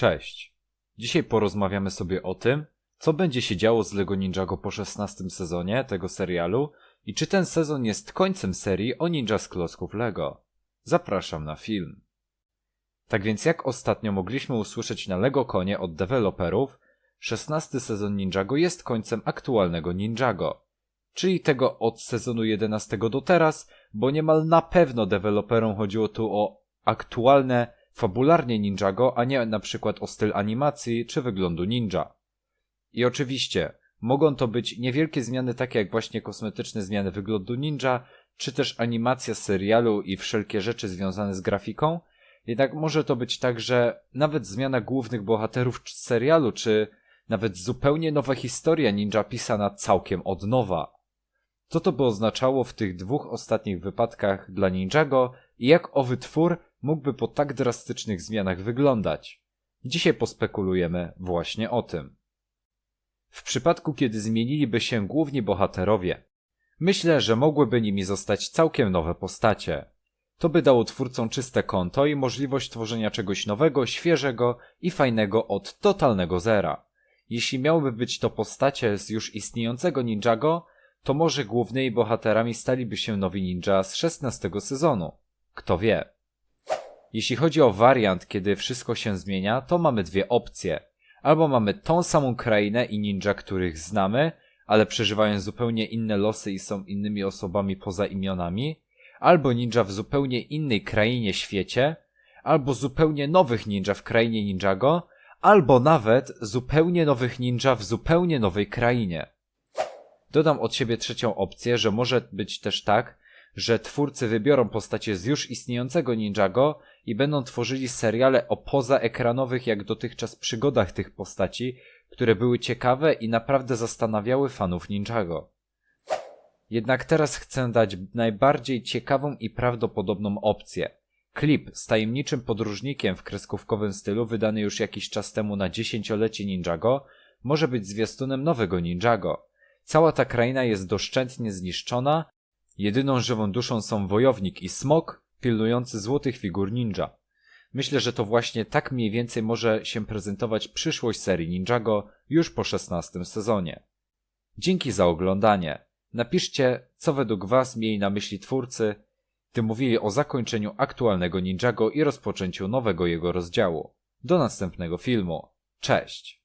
Cześć. Dzisiaj porozmawiamy sobie o tym, co będzie się działo z LEGO Ninjago po 16 sezonie tego serialu i czy ten sezon jest końcem serii o ninja z klocków LEGO. Zapraszam na film. Tak więc jak ostatnio mogliśmy usłyszeć na LEGO Konie od deweloperów, 16 sezon Ninjago jest końcem aktualnego Ninjago, czyli tego od sezonu 11 do teraz, bo niemal na pewno deweloperom chodziło tu o aktualne, fabularnie Ninjago, a nie na przykład o styl animacji czy wyglądu ninja. I oczywiście, mogą to być niewielkie zmiany takie jak właśnie kosmetyczne zmiany wyglądu ninja, czy też animacja serialu i wszelkie rzeczy związane z grafiką, jednak może to być także nawet zmiana głównych bohaterów serialu, czy nawet zupełnie nowa historia ninja pisana całkiem od nowa. Co to by oznaczało w tych dwóch ostatnich wypadkach dla Ninjago i jak owy twór mógłby po tak drastycznych zmianach wyglądać? Dzisiaj pospekulujemy właśnie o tym. W przypadku, kiedy zmieniliby się główni bohaterowie, myślę, że mogłyby nimi zostać całkiem nowe postacie. To by dało twórcom czyste konto i możliwość tworzenia czegoś nowego, świeżego i fajnego od totalnego zera. Jeśli miałyby być to postacie z już istniejącego Ninjago, to może głównymi bohaterami staliby się nowi ninja z 16 sezonu. Kto wie. Jeśli chodzi o wariant, kiedy wszystko się zmienia, to mamy dwie opcje. Albo mamy tą samą krainę i ninja, których znamy, ale przeżywają zupełnie inne losy i są innymi osobami poza imionami, albo ninja w zupełnie innej krainie świecie, albo zupełnie nowych ninja w krainie Ninjago, albo nawet zupełnie nowych ninja w zupełnie nowej krainie. Dodam od siebie trzecią opcję, że może być też tak, że twórcy wybiorą postacie z już istniejącego Ninjago i będą tworzyli seriale o pozaekranowych jak dotychczas przygodach tych postaci, które były ciekawe i naprawdę zastanawiały fanów Ninjago. Jednak teraz chcę dać najbardziej ciekawą i prawdopodobną opcję. Klip z tajemniczym podróżnikiem w kreskówkowym stylu wydany już jakiś czas temu na dziesięciolecie Ninjago może być zwiastunem nowego Ninjago. Cała ta kraina jest doszczętnie zniszczona, jedyną żywą duszą są wojownik i smok pilnujący złotych figur ninja. Myślę, że to właśnie tak mniej więcej może się prezentować przyszłość serii Ninjago już po 16 sezonie. Dzięki za oglądanie. Napiszcie, co według Was mieli na myśli twórcy, gdy mówili o zakończeniu aktualnego Ninjago i rozpoczęciu nowego jego rozdziału. Do następnego filmu. Cześć!